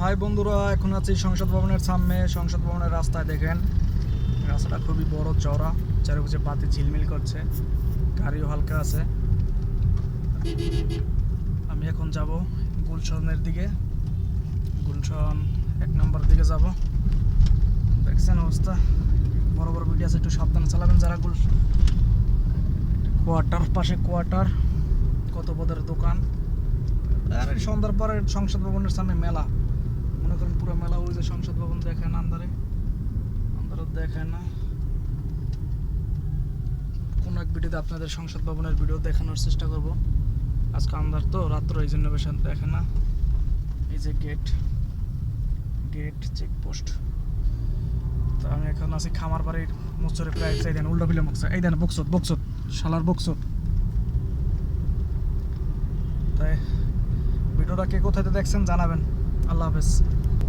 High বন্ধুরা, এখন আছি সংসদ ভবনের সামনে। সংসদ ভবনের রাস্তায় দেখেন, রাস্তাটা খুবই বড়, চওড়া। চারিপাশে বাতি ঝিলমিল করছে, গাড়িও হালকা আছে। আমি এখন যাব গুলশনের দিকে। গুলশন এক নম্বর দিকে যাব। দেখছেন অবস্থা? বড় বড় বিটি আছে, একটু সাবধানে চালাবেন যারা গুল কোয়ার্টার, পাশে কোয়ার্টার, কত পদের দোকান। আর সন্ধ্যার পরে সংসদ ভবনের সামনে মেলা। মনে করেন পুরো মেলা ওই যে সংসদ ভবন দেখে না আন্দারে আন্দারে দেখে না। কোন এক ভিডিওতে আপনাদের সংসদ ভবনের ভিডিও দেখানোর চেষ্টা করব। আজকে আন্দার তো, রাত্র এই জন্য বেশি দেখে না। এই যে গেট গেট চেকপোস্ট তো আমি এখন আছি খামার বাড়ির মোচরে প্রায়, এই দেন, উল্টো বিলে বকসত এই দেন বকসত বকসত শালার বকসত ভিডিওটা কে কোথায় দেখছেন জানাবেন। আল্লাহ হাফেজ।